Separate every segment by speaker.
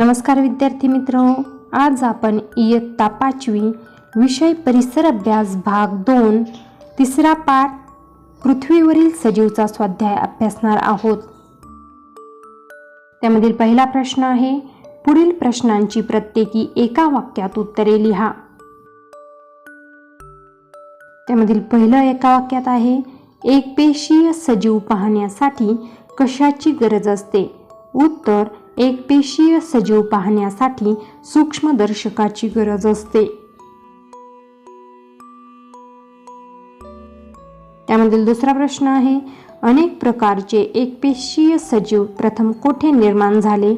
Speaker 1: नमस्कार विद्यार्थी मित्र आज आपण इयत्ता पाचवी विषय परिसर अभ्यास भाग दोन तिसरा पाठ पृथ्वीवरील सजीवचा स्वाध्याय अभ्यासणार आहोत. त्यामधील पहिला प्रश्न आहे पुढील प्रश्नांची प्रत्येकी एका वाक्यात उत्तरे लिहा. त्यामधील पहिलं एका वाक्यात आहे एक पेशीय सजीव पाहण्यासाठी कशाची गरज असते? उत्तर एक पेशीय सजीव पाहण्यासाठी सूक्ष्मदर्शकाची गरज असते. त्यामधील दुसरा प्रश्न आहे अनेक प्रकारचे एकपेशीय सजीव प्रथम कोठे निर्माण झाले?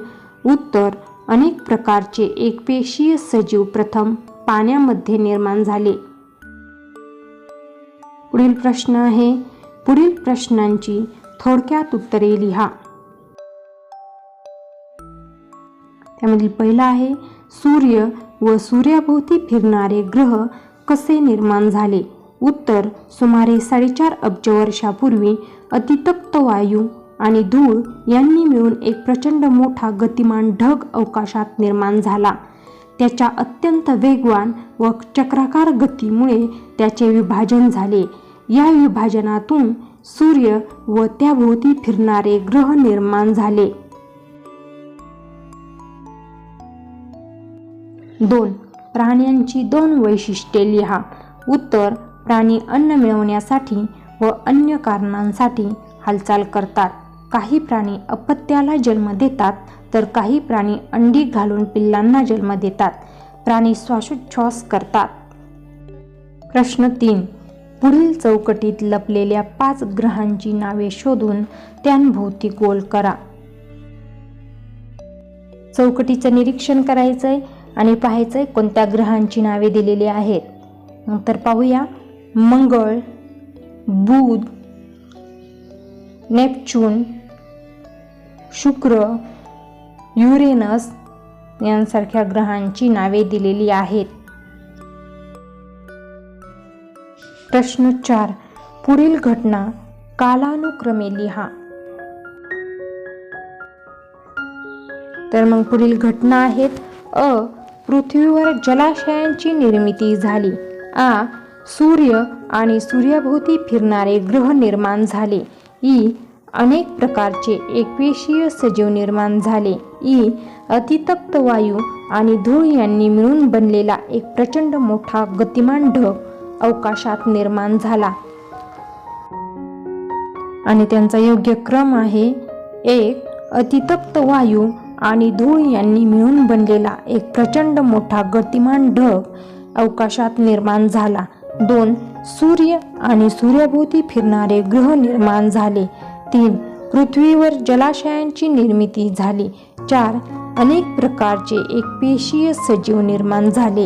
Speaker 1: उत्तर अनेक प्रकारचे एकपेशीय सजीव प्रथम पाण्यामध्ये निर्माण झाले. पुढील प्रश्न आहे पुढील प्रश्नांची थोडक्यात उत्तरे लिहा. त्यामधील पहिला आहे सूर्य व सूर्याभोवती फिरणारे ग्रह कसे निर्माण झाले? उत्तर सुमारे साडेचार अब्ज वर्षापूर्वी अतितप्त वायू आणि धूळ यांनी मिळून एक प्रचंड मोठा गतिमान ढग अवकाशात निर्माण झाला. त्याच्या अत्यंत वेगवान व चक्राकार गतीमुळे त्याचे विभाजन झाले. या विभाजनातून सूर्य व त्याभोवती फिरणारे ग्रह निर्माण झाले. दोन. प्राण्यांची दोन वैशिष्ट्ये लिहा. उत्तर प्राणी अन्न मिळवण्यासाठी व अन्य कारणांसाठी हालचाल करतात. काही प्राणी अपत्याला जन्म देतात तर काही प्राणी अंडी घालून पिल्लांना जन्म देतात. प्राणी श्वासोच्छ्वास करतात. प्रश्न तीन. पुढील चौकटीत लपलेल्या पाच ग्रहांची नावे शोधून त्यांभोवती गोल करा. चौकटीचं निरीक्षण करायचं आहे आणि पाहायचंय कोणत्या ग्रहांची नावे दिलेली आहेत. तर पाहूया. मंगळ बुध नेपच्यून शुक्र युरेनस यांसारख्या ग्रहांची नावे दिलेली आहेत. प्रश्न चार. पुढील घटना कालानुक्रमे लिहा. तर मग पुढील घटना आहेत अ पृथ्वीवर जलाशयांची निर्मिती झाली. आ सूर्य आणि सूर्याभोवती फिरणारे ग्रह निर्माण झाले. ई अनेक प्रकारचे एकपेशीय सजीव निर्माण झाले. ई अतितप्त वायू आणि धूळ यांनी मिळून बनलेला एक प्रचंड मोठा गतिमान ढग अवकाशात निर्माण झाला. आणि त्यांचा योग्य क्रम आहे. एक अतितप्त वायू आणि धूळ यांनी मिळून बनलेला एक प्रचंड मोठा गतिमान ढग अवकाशात निर्माण झाला. दोन सूर्य आणि सूर्याभोवती फिरणारे ग्रह निर्माण झाले. तीन पृथ्वीवर जलाशयांची निर्मिती झाली. चार अनेक प्रकारचे एकपेशीय सजीव निर्माण झाले.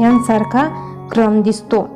Speaker 1: यांसारखा क्रम दिसतो.